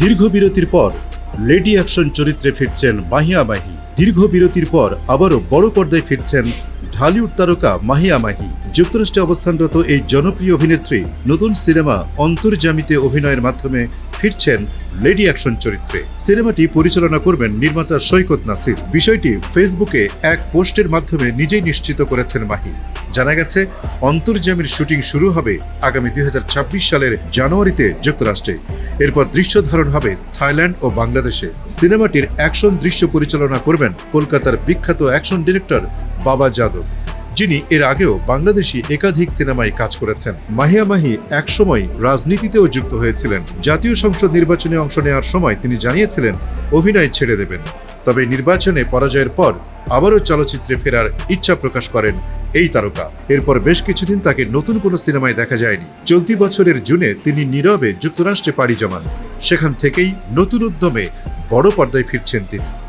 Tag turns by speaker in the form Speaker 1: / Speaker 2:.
Speaker 1: দীর্ঘ বিরতির পর, লেডি অ্যাকশন চরিত্রে ফিরছেন মাহিয়া মাহি। দীর্ঘ বিরতির পর, আবারও বড় পর্দায় ফিরছেন ঢালিউড তারকা মাহিয়া মাহি। যুক্তরাষ্ট্রে অবস্থানরত এই জনপ্রিয় অভিনেত্রী নতুন সিনেমা অন্তর্জামিতে অভিনয়ের মাধ্যমে ফিরছেন লেডি অ্যাকশন চরিত্রে। সিনেমাটি পরিচালনা করবেন নির্মাতা সৈকত নাসির। বিষয়টি ফেসবুকে এক পোস্টের মাধ্যমে নিজেই নিশ্চিত করেছেন মাহি। জানা গেছে, অন্তর্জামীর শুটিং শুরু হবে আগামী দুই হাজার ছাব্বিশ সালের জানুয়ারিতে যুক্তরাষ্ট্রে। এরপর দৃশ্য ধারণ হবে থাইল্যান্ড ও বাংলাদেশে। সিনেমাটির অ্যাকশন দৃশ্য পরিচালনা করবেন কলকাতার বিখ্যাত অ্যাকশন ডিরেক্টর বাবা যাদব, যিনি এর আগেও বাংলাদেশি একাধিক সিনেমায় কাজ করেছেন। মাহিয়া মাহি একসময় রাজনীতিতেও যুক্ত হয়েছিলেন। জাতীয় সংসদ নির্বাচনে অংশ নেওয়ার সময় তিনি জানিয়েছিলেন, অভিনয় ছেড়ে দেবেন। তবে নির্বাচনে পরাজয়ের পর আবারও চলচ্চিত্রে ফেরার ইচ্ছা প্রকাশ করেন এই তারকা। এরপর বেশ কিছুদিন তাকে নতুন কোনো সিনেমায় দেখা যায়নি। চলতি বছরের জুনে তিনি নীরবে যুক্তরাষ্ট্রে পাড়ি জমান। সেখান থেকেই নতুন উদ্যমে বড় পর্দায় ফিরছেন তিনি।